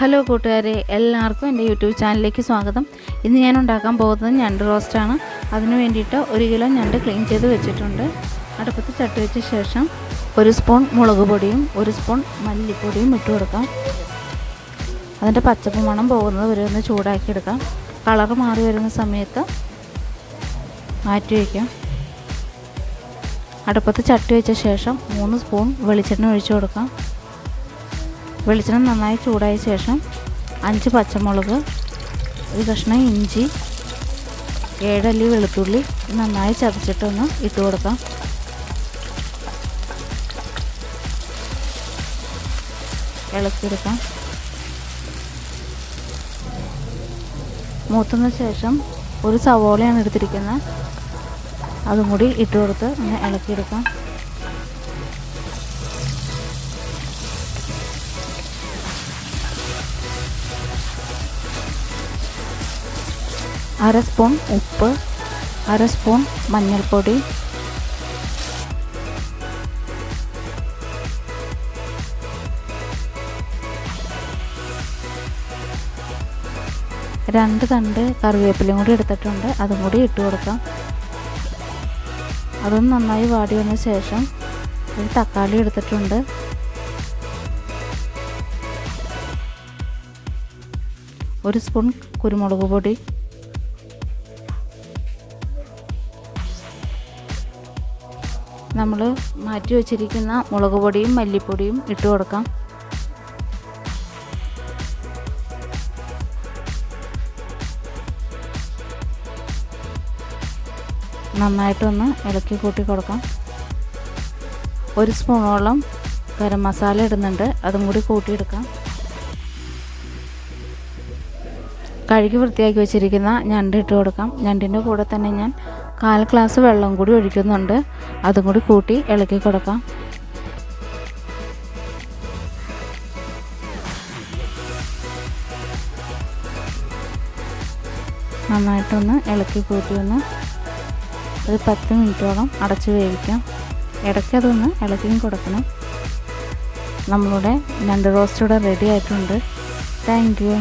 Hello കൂട്ടുകാരെ എല്ലാവർക്കും എന്റെ യൂട്യൂബ് ചാനലിലേക്ക് സ്വാഗതം. ഇന്ന് ഞാൻ ഉണ്ടാക്കാൻ പോകുന്നത് ഞണ്ട് റോസ്റ്റാണ്. അതിന് വേണ്ടിയിട്ട് ഒരു കിലോ ഞണ്ട് ക്ലീൻ ചെയ്ത് വെച്ചിട്ടുണ്ട്. അടുപ്പത്ത് ചട്ടി വെച്ച ശേഷം ഒരു സ്പൂൺ മുളക് പൊടിയും ഒരു സ്പൂൺ മല്ലിപ്പൊടിയും ഇട്ട് കൊടുക്കാം. അതിന്റെ പച്ചപ്പ് മണം പോകുന്നത് വരെ ഒന്ന് ചൂടാക്കി എടുക്കാം. കളർ മാറി വരുന്ന സമയത്ത് മാറ്റി വയ്ക്കാം. അടുപ്പത്ത് ചട്ടി വെച്ച ശേഷം മൂന്ന് സ്പൂൺ വെളിച്ചെണ്ണ ഒഴിച്ചു കൊടുക്കാം. വെളിച്ചെണ്ണ നന്നായി ചൂടായ ശേഷം അഞ്ച് പച്ചമുളക് ഒരു കഷ്ണം ഇഞ്ചി ഏഴല്ലി വെളുത്തുള്ളി നന്നായി ചതച്ചിട്ടൊന്ന് ഇട്ട് കൊടുക്കാം. ഇളക്കിയെടുക്കാം. മൂത്തുന്ന ശേഷം ഒരു സവോളയാണ് എടുത്തിരിക്കുന്നത്. അതും കൂടി ഇട്ട് കൊടുത്ത് ഒന്ന് ഇളക്കിയെടുക്കാം. അര സ്പൂൺ ഉപ്പ് അര സ്പൂൺ മഞ്ഞൾപ്പൊടി രണ്ട് തണ്ട് കറിവേപ്പിലയും കൂടി എടുത്തിട്ടുണ്ട്. അതും കൂടി ഇട്ട് കൊടുക്കാം. അതും നന്നായി വാടി വന്ന ശേഷം ഒരു തക്കാളി എടുത്തിട്ടുണ്ട്. ഒരു സ്പൂൺ കുരുമുളക് പൊടി നമ്മൾ മാറ്റി വച്ചിരിക്കുന്ന മുളക് പൊടിയും മല്ലിപ്പൊടിയും ഇട്ട് കൊടുക്കാം. നന്നായിട്ടൊന്ന് ഇളക്കി കൂട്ടി കൊടുക്കാം. ഒരു സ്പൂണോളം ഗരം മസാല ഇടുന്നുണ്ട് അതും കൂടി കൂട്ടിയെടുക്കാം. കഴുകി വൃത്തിയാക്കി വെച്ചിരിക്കുന്ന ഞണ്ട് ഇട്ട് കൊടുക്കാം. ഞണ്ടിന്റെ കൂടെ തന്നെ ഞാൻ കാൽ ഗ്ലാസ് വെള്ളം കൂടി ഒഴിക്കുന്നുണ്ട്. അതും കൂടി കൂട്ടി ഇളക്കി കൊടുക്കാം. നന്നായിട്ടൊന്ന് ഇളക്കി കൂട്ടി ഒന്ന് ഒരു പത്ത് മിനിറ്റോളം അടച്ച് വേവിക്കാം. ഇടയ്ക്ക് അതൊന്ന് ഇളക്കിയും കൊടുക്കണം. നമ്മളുടെ ഞണ്ട് റോസ്റ്റ് ഇവിടെ റെഡി ആയിട്ടുണ്ട്. Thank you